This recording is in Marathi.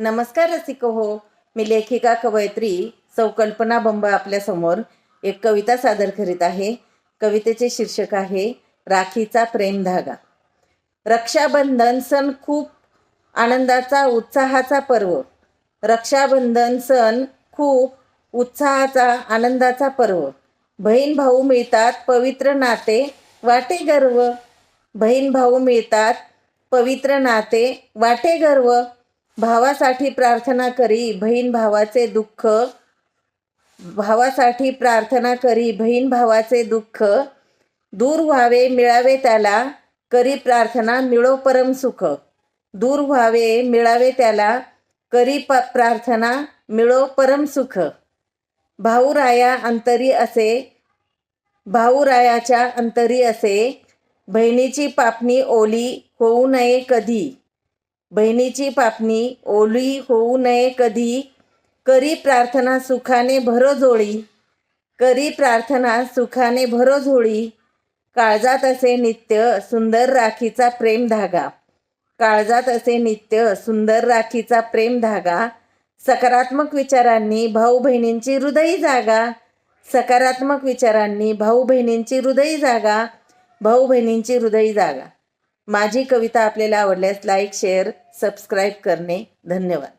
नमस्कार रसिक हो. मी लेखिका कवयित्री सौकल्पना बंब आपल्यासमोर एक कविता सादर करीत आहे. कवितेचे शीर्षक आहे राखीचा प्रेम धागा. रक्षाबंधन सण खूप आनंदाचा उत्साहाचा पर्व. रक्षाबंधन सण खूप उत्साहाचा आनंदाचा पर्व. बहीण भाऊ मिळतात पवित्र नाते वाटे गर्व. बहीण भाऊ मिळतात पवित्र नाते वाटे गर्व. भावासाठी प्रार्थना करी बहीण भावाचे दुःख. भावासाठी प्रार्थना करी बहीण भावाचे दुःख. दूर व्हावे मिळावे त्याला करी प्रार्थना मिळो परम सुख. दूर व्हावे मिळावे त्याला करी प प्रार्थना मिळो परम सुख. भाऊराया अंतरी असे भाऊरायाच्या अंतरी असे बहिणीची पापणी ओली होऊ नये कधी. बहिणीची पापणी ओली होऊ नये कधी. करी प्रार्थना सुखाने भरोजोळी करी प्रार्थना सुखाने भरोजोळी काळजात असे नित्य सुंदर राखीचा प्रेम धागा. काळजात असे नित्य सुंदर राखीचा प्रेम धागा. सकारात्मक विचारांनी भाऊ बहिणींची हृदयी जागा. सकारात्मक विचारांनी भाऊ बहिणींची हृदयी जागा. भाऊ बहिणींची हृदयी जागा. माझी कविता आपल्याला आवडल्यास लाईक शेअर सबस्क्राईब करणे. धन्यवाद.